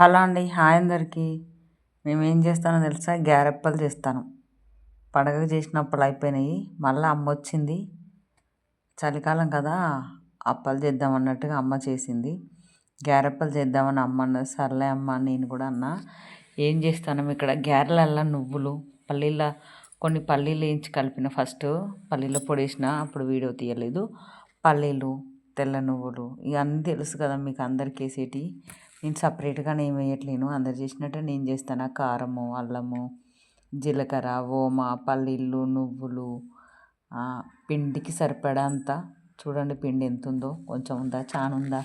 Hello అండి hi అందరికీ. మేము ఏం చేస్తానో తెలుసా? గ్యారెప్పలు చేస్తాను. పడగ చేసినప్పుడు అయిపోయినాయి. మళ్ళీ అమ్మ వచ్చింది. చలికాలం కదా అప్పలు చేద్దాం అన్నట్టుగా అమ్మ చేసింది. గ్యారెప్పలు చేద్దామని అమ్మ అన్నది సర్లే అమ్మ నేను కూడా అన్న. ఏం చేస్తాను ఇక్కడ గ్యారెలల్లా నువ్వులు పల్లీల కొన్ని పల్లీలు వేయించి కలిపిన ఫస్ట్. పల్లీల పొడి వేసిన అప్పుడు వీడియో తీయలేదు. పల్లీలు తెల్ల నువ్వులు ఇవన్నీ తెలుసు కదా మీకు అందరికీ వేసేటి. నేను సపరేట్గా నేను వేయట్లేను. అందరు చేసినట్టు నేను చేస్తాను. కారము అల్లము జీలకర్ర ఓమ పల్లీలు నువ్వులు పిండికి సరిపడా చూడండి పిండి ఎంత ఉందో కొంచెం ఉందా? చాలా ఉందా?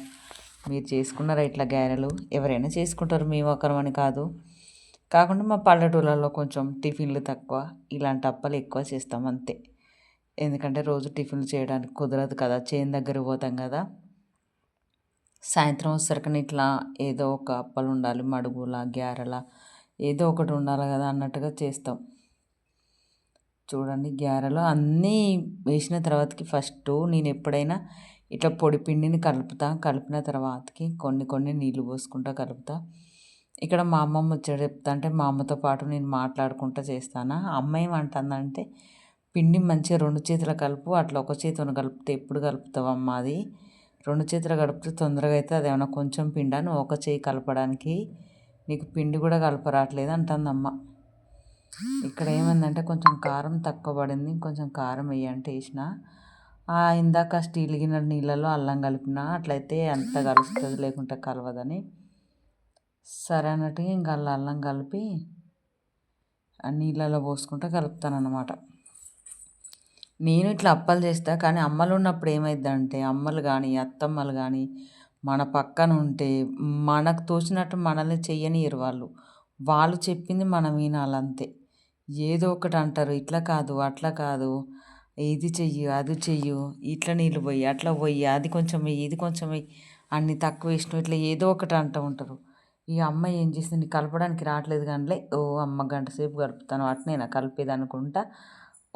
మీరు చేసుకున్నారా ఇట్లా గారెలు? ఎవరైనా చేసుకుంటారు. మేము ఒకరమని కాదు. కాకుండా మా పల్లెటూళ్ళలో కొంచెం టిఫిన్లు తక్కువ. ఇలాంటి అప్పలు ఎక్కువ చేస్తాం అంతే. ఎందుకంటే రోజు టిఫిన్లు చేయడానికి కుదరదు కదా చేను దగ్గర పోతాం కదా. సాయంత్రం వచ్చేసరికి ఇట్లా ఏదో ఒక అప్పలు ఉండాలి మడుగులా గ్యారెలా ఏదో ఒకటి ఉండాలి కదా అన్నట్టుగా చేస్తాం. చూడండి గ్యారెలు అన్నీ వేసిన తర్వాతకి ఫస్ట్ నేను ఎప్పుడైనా ఇట్లా పొడి పిండిని కలుపుతా కలిపిన తర్వాతకి కొన్ని కొన్ని నీళ్ళు పోసుకుంటా కలుపుతా. ఇక్కడ మా అమ్మమ్మ వచ్చాడు చెప్తా అంటే మా అమ్మతో పాటు నేను మాట్లాడుకుంటూ చేస్తాను. అమ్మ ఏమంటుందంటే పిండి మంచిగా రెండు చేతులు కలుపు అట్లా ఒక చేతిని కలిపితే ఎప్పుడు కలుపుతావు అమ్మ అది? రెండు చేతులు కలిపితే తొందరగా అయితే అది ఏమైనా కొంచెం పిండా? నువ్వు ఒక చేయి కలపడానికి నీకు పిండి కూడా కలపరాట్లేదు అంటుందమ్మ. ఇక్కడ ఏమైందంటే కొంచెం కారం తక్కువ పడింది కొంచెం కారం వేయంటే వేసిన ఇందాక స్టీల్ గిన్నె నీళ్ళలో అల్లం కలిపిన అట్లయితే అంత కలుస్తుంది లేకుంటే కలవదని. సరే అన్నట్టుగా ఇంకా అల్లం కలిపి నీళ్ళలో పోసుకుంటే కలుపుతాను అన్నమాట నేను ఇట్లా అప్పలు చేస్తా కానీ అమ్మలు ఉన్నప్పుడు ఏమైందంటే అమ్మలు కానీ అత్తమ్మలు కానీ మన పక్కన ఉంటే మనకు తోచినట్టు మనల్ని చెయ్యనియరు వాళ్ళు. వాళ్ళు చెప్పింది మనం వినాలంతే. ఏదో ఒకటి అంటారు ఇట్లా కాదు అట్లా కాదు ఇది చెయ్యి అది చెయ్యు ఇట్లా నీళ్ళు పోయి అట్లా పోయి అది కొంచెం ఇది కొంచెం అన్ని తక్కువ వేసినావు ఇట్లా ఏదో ఒకటి అంటూ ఉంటారు. ఈ అమ్మ ఏం చేసింది కలపడానికి రావట్లేదు కానీ ఓ అమ్మ గంట సేపు కలుపుతాను అట్నేనా కలిపేది అనుకుంటా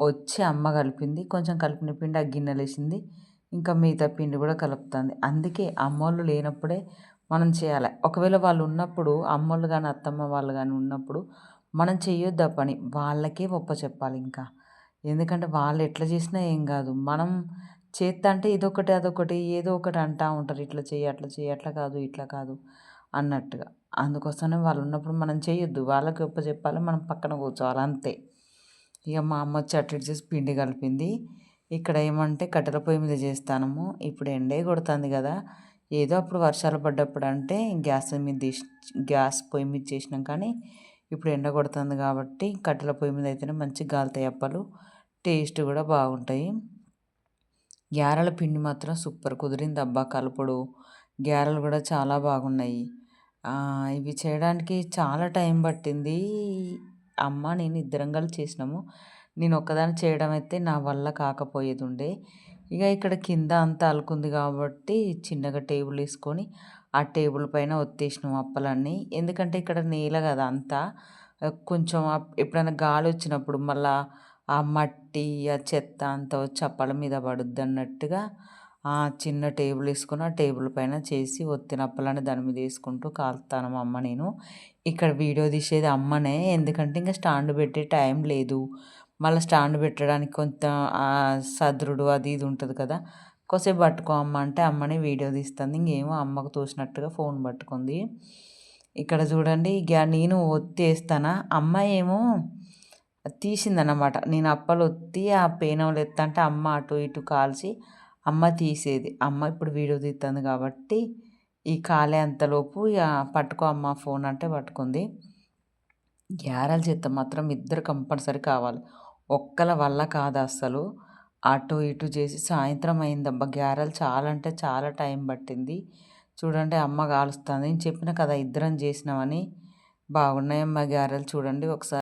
వచ్చి అమ్మ కలిపింది. కొంచెం కలిపిన పిండి ఆ గిన్నెలు వేసింది ఇంకా మిగతా పిండి కూడా కలుపుతుంది. అందుకే అమ్మోళ్ళు లేనప్పుడే మనం చేయాలి. ఒకవేళ వాళ్ళు ఉన్నప్పుడు అమ్మోళ్ళు కానీ అత్తమ్మ వాళ్ళు కానీ ఉన్నప్పుడు మనం చేయొద్దు ఆ పని. వాళ్ళకే ఒప్ప చెప్పాలి ఇంకా. ఎందుకంటే వాళ్ళు ఎట్లా చేసినా ఏం కాదు. మనం చేస్తా అంటే ఇదొకటి అదొకటి ఏదో ఒకటి అంటూ ఉంటారు. ఇట్లా చేయి అట్లా చేయి అట్లా కాదు ఇట్లా కాదు అన్నట్టుగా. అందుకోసమే వాళ్ళు ఉన్నప్పుడు మనం చేయొద్దు. వాళ్ళకి ఒప్ప చెప్పాలి. మనం పక్కన కూర్చోవాలి. అంతే. ఇక మా అమ్మ వచ్చి అటు చేసి పిండి కలిపింది. ఇక్కడ ఏమంటే కట్టెల పొయ్యి మీద చేస్తాము ఇప్పుడు ఎండే కొడుతుంది కదా. ఏదో అప్పుడు వర్షాలు పడ్డప్పుడు అంటే గ్యాస్ మీద తీసి గ్యాస్ పొయ్యి మీద చేసినాం కానీ ఇప్పుడు ఎండ కొడుతుంది కాబట్టి కట్టెల పొయ్యి మీద అయితేనే మంచి గాలుతాయి అప్పలు. టేస్ట్ కూడా బాగుంటాయి. గ్యారెల పిండి మాత్రం సూపర్ కుదిరింది అబ్బా కలుపుడు. గ్యారెలు కూడా చాలా బాగున్నాయి. ఇవి చేయడానికి చాలా టైం పట్టింది. అమ్మ నేను ఇద్దరం కలిసి చేసినాము. నేను ఒక్కదాన్ని చేయడం అయితే నా వల్ల కాకపోయేది ఉండే ఇక ఇక్కడ కింద అంతా అలుకుంది కాబట్టి చిన్నగా టేబుల్ వేసుకొని ఆ టేబుల్ పైన ఒత్తేసినాం అప్పలన్నీ. ఎందుకంటే ఇక్కడ నేల కదా అంతా. కొంచెం ఎప్పుడైనా గాలి వచ్చినప్పుడు మళ్ళా ఆ మట్టి ఆ చెత్త అంతా వచ్చి అప్పల మీద పడుద్ది అన్నట్టుగా చిన్న టేబుల్ వేసుకుని ఆ టేబుల్ పైన చేసి ఒత్తిన అప్పలని దాని మీద వేసుకుంటూ కాలుతాను మా అమ్మ నేను. ఇక్కడ వీడియో తీసేది అమ్మనే. ఎందుకంటే ఇంకా స్టాండ్ పెట్టే టైం లేదు. మళ్ళీ స్టాండ్ పెట్టడానికి కొంత సదరుడు అది ఇది ఉంటుంది కదా. కొసేపు పట్టుకో అమ్మ అంటే అమ్మని వీడియో తీస్తుంది. ఇంకేమో అమ్మకు తోసినట్టుగా ఫోన్ పట్టుకుంది. ఇక్కడ చూడండి ఇక నేను ఒత్తి వేస్తానా? అమ్మ ఏమో తీసిందన్నమాట. నేను అప్పలు ఒత్తి ఆ పేనంలో ఎత్తంటే అమ్మ అటు ఇటు కాల్చి అమ్మ తీసేది. అమ్మ ఇప్పుడు వీడియో తీస్తుంది కాబట్టి ఈ కాలే అంతలోపు ఇక పట్టుకో అమ్మ ఫోన్ అంటే పట్టుకుంది. గ్యారెల చేత మాత్రం ఇద్దరు కంపల్సరీ కావాలి. ఒక్కల వల్ల కాదు అస్సలు. అటు ఇటు చేసి సాయంత్రం అయిందబ్బా. గ్యారెలు చాలా అంటే చాలా టైం పట్టింది. చూడండి అమ్మ కాలుస్తుంది నేను చెప్పిన కదా ఇద్దరం చేసినామని బాగున్నాయమ్మ గ్యారెలు. చూడండి ఒకసారి.